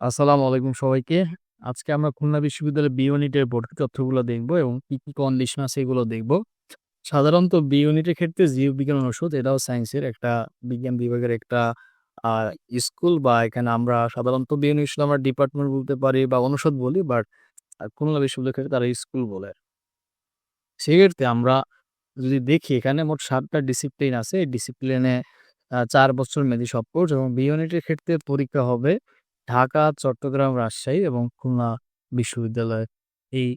আসসালামু আলাইকুম সবাইকে। আজকে আমরা খুলনা বিশ্ববিদ্যালয়ের বি ইউনিটের ভর্তি তথ্যগুলো দেখব এবং কি, কি কন্ডিশন আছে এগুলো দেখব। সাধারণত বি ইউনিটের ক্ষেত্রে জীববিজ্ঞান অনুষদ এটাও সায়েন্সের একটা বিজ্ঞান বিভাগের একটা স্কুল বা এখানে আমরা সাধারণত বি ইউনিট আমরা ডিপার্টমেন্ট বলতে পারি বা অনুষদ বলি বাট খুলনা বিশ্ববিদ্যালয়ের ক্ষেত্রে তারা স্কুল বলে। সেক্ষেত্রে আমরা যদি দেখি এখানে মোট সাতটা ডিসিপ্লিন আছে। এই ডিসিপ্লিনে চার বছর মেয়াদী সব কোর্স এবং বি ইউনিটের ক্ষেত্রে পরীক্ষা হবে ঢাকা, চট্টগ্রাম, রাজশাহী এবং খুলনা বিশ্ববিদ্যালয়। এই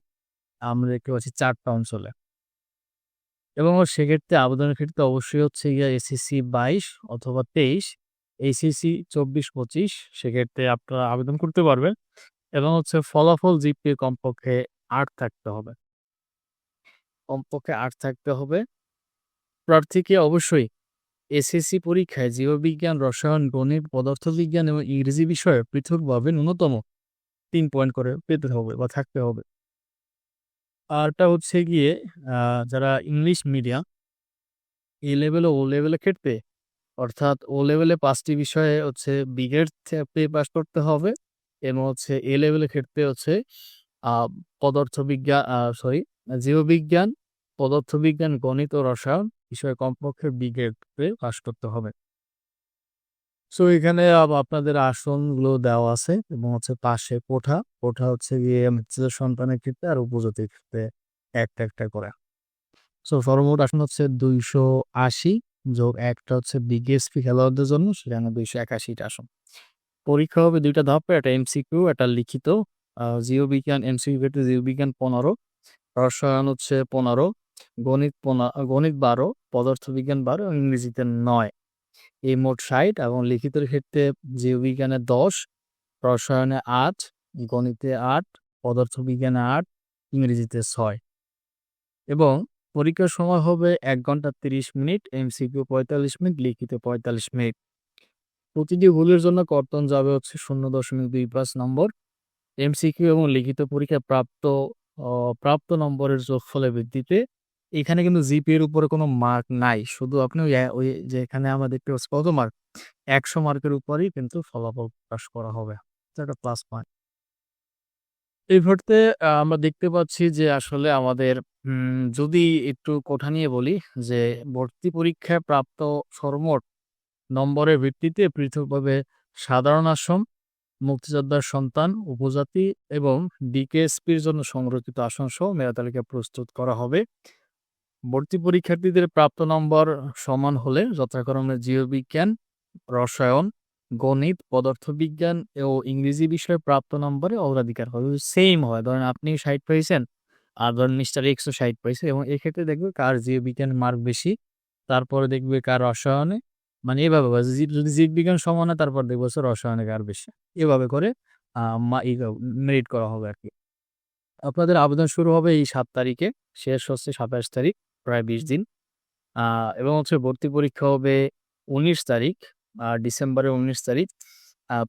আমরা দেখতে পাচ্ছি চারটা অঞ্চলে। এবং সেক্ষেত্রে আবেদনের ক্ষেত্রে অবশ্যই হচ্ছে গিয়ে এসিসি বাইশ অথবা ২৩, এইচএসসি ২৪-২৫ সেক্ষেত্রে আপনারা আবেদন করতে পারবেন এবং হচ্ছে ফলাফল জিপিএ কমপক্ষে আট থাকতে হবে। কমপক্ষে আট থাকতে হবে। প্রার্থীকে অবশ্যই এসএসসি পরীক্ষায় জীববিজ্ঞান, রসায়ন, গণিত, পদার্থবিজ্ঞান এবং ইংরেজি বিষয়ে পৃথকভাবে ন্যূনতম তিন পয়েন্ট করে পেতে হবে বা থাকতে হবে। আরেকটা হচ্ছে গিয়ে যারা English medium A level O লেভেলের ক্ষেত্রে অর্থাৎ ও লেভেলে পাঁচটি বিষয়ে হচ্ছে বি গ্রেড থে পেয়ে পাস করতে হবে এবং হচ্ছে এ লেভেলের ক্ষেত্রে হচ্ছে পদার্থবিজ্ঞান সরি জীববিজ্ঞান, পদার্থবিজ্ঞান, গণিত ও রসায়ন বিষয়ে কমপক্ষে বি গ্রেড পেয়ে পাস করতে হবে। সো এখানে আপনাদের আসনগুলো দেওয়া আছে এবং হচ্ছে পাশে কোঠা। কোঠা হচ্ছে গিয়ে সন্তানের ক্ষেত্রে আর উপজাতির ক্ষেত্রে একটা, একটা করে। সো সর্বমোট আসন হচ্ছে ২৮০ যোগ ১ টা হচ্ছে বিগেএসপি খেলোয়াড়দের জন্য সেখানে দুইশো একাশিটা আসন। পরীক্ষা হবে দুইটা ধাপে একটা এমসিকিউ একটা লিখিত। আ জীববিজ্ঞান এমসিকিউ ক্ষেত্রে জীববিজ্ঞান ১৫, রসায়ন হচ্ছে ১৫, গণিত গণিত ১২, পদার্থবিজ্ঞান ১২ এবং ইংরেজিতে নয় এই মোট ৬০ এবং লিখিতের ক্ষেত্রে জীববিজ্ঞানে ১০, রসায়নে আট গণিতে ৮, পদার্থবিজ্ঞানে আট ইংরেজিতে ছয় এবং পরীক্ষার সময় হবে এক ঘণ্টা ৩০ মিনিট, এমসিকিউ ৪৫ মিনিট, লিখিত ৪৫ মিনিট। প্রতিটি ভুলের জন্য কর্তন যাবে হচ্ছে ০.২৫ নম্বর। এমসিকিউ এবং লিখিত পরীক্ষায় প্রাপ্ত প্রাপ্ত নম্বরের যোগফলের ভিত্তিতে এখানে কিন্তু জিপি এর উপরে কোনো মার্ক নাই। শুধু আপনি ওই যে এখানে পাচ্ছি কত মার্ক? ১০০ মার্কের উপরেই কিন্তু ফলাফল প্রকাশ করা হবে। একটা প্লাস পয়েন্ট। এই মুহূর্তে আমরা দেখতে পাচ্ছি যে আসলে আমাদের যদি একটু কোঠা নিয়ে বলি যে ভর্তি পরীক্ষায় প্রাপ্ত সর্বমোট নম্বরের ভিত্তিতে পৃথকভাবে সাধারণ আসন, মুক্তিযোদ্ধার সন্তান, উপজাতি এবং ডিকেএসপির জন্য সংরক্ষিত আসনসহ মেধা তালিকা প্রস্তুত করা হবে। ভর্তি পরীক্ষার্থীদের প্রাপ্ত নম্বর সমান হলে যথাক্রমে জীববিজ্ঞান, রসায়ন, গণিত, পদার্থবিজ্ঞান ও ইংরেজি বিষয়ে প্রাপ্ত নম্বরে অগ্রাধিকার হবে। সেম হয়। ধরেন আপনি ৬০ পেয়েছেন আর ধরেন মিস্টার এক্স ও ৬০ পেয়েছে এবং এক্ষেত্রে দেখবে কার জীববিজ্ঞানে মার্ক বেশি, তারপরে দেখবে কার রসায়নে মানে এভাবে যদি জীববিজ্ঞান সমান হয় তারপর দেখবে রসায়নে কার বেশি। এভাবে করে মেরিট করা হবে আর কি আপনাদের আবেদন শুরু হবে এই সাত তারিখে, শেষ হচ্ছে ২৭ তারিখ, প্রায় ২০ দিন। এবং হচ্ছে ভর্তি পরীক্ষা হবে ১৯ তারিখ, ডিসেম্বরের ১৯ তারিখ।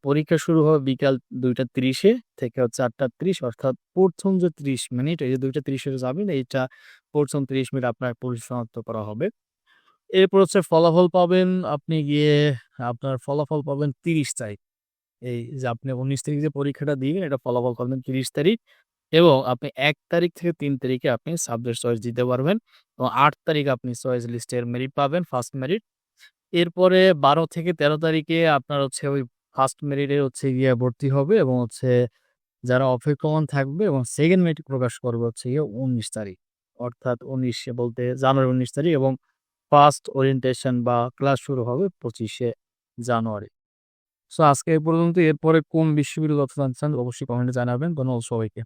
পরীক্ষা শুরু হবে বিকাল ২টা ৩০ এ থেকে হচ্ছে ৮টা ৩০ অর্থাৎ প্রথম যে ৩০ মিনিট এই যে ২টা ৩০ এ যাবেন এইটা ১ম ৩০ মিনিট আপনার পরিসমাপ্ত করা হবে। এরপর হচ্ছে ফলাফল পাবেন আপনি গিয়ে আপনার ফলাফল পাবেন ৩০ তারিখ। এই যে আপনি ১৯ তারিখ যে পরীক্ষাটা দিবেন এটা ফলাফল পাবেন ৩০ তারিখ এবং আপনি এক তারিখ থেকে তিন তারিখে আপনি সাবজেক্ট চয়েস দিতে পারবেন এবং আট তারিখ আপনি চয়েস লিস্টের মেরিট পাবেন, ফার্স্ট মেরিট। এরপরে ১২ থেকে ১৩ তারিখে আপনার হচ্ছে ওই ফার্স্ট মেরিটে হচ্ছে গিয়ে ভর্তি হবে এবং হচ্ছে যারা অপেক্ষমান থাকবে এবং সেকেন্ড মেরিট প্রকাশ করবে হচ্ছে গিয়ে ১৯ তারিখ। অর্থাৎ উনিশে বলতে জানুয়ারি উনিশ তারিখ এবং ফার্স্ট ওরিয়েন্টেশন বা ক্লাস শুরু হবে পঁচিশে জানুয়ারি। সো আজকে এই পর্যন্ত। এরপরে কোন বিশ্ববিদ্যালয় তথ্য জানতে চান অবশ্যই কমেন্টে জানাবেন। ধন্যবাদ সবাইকে।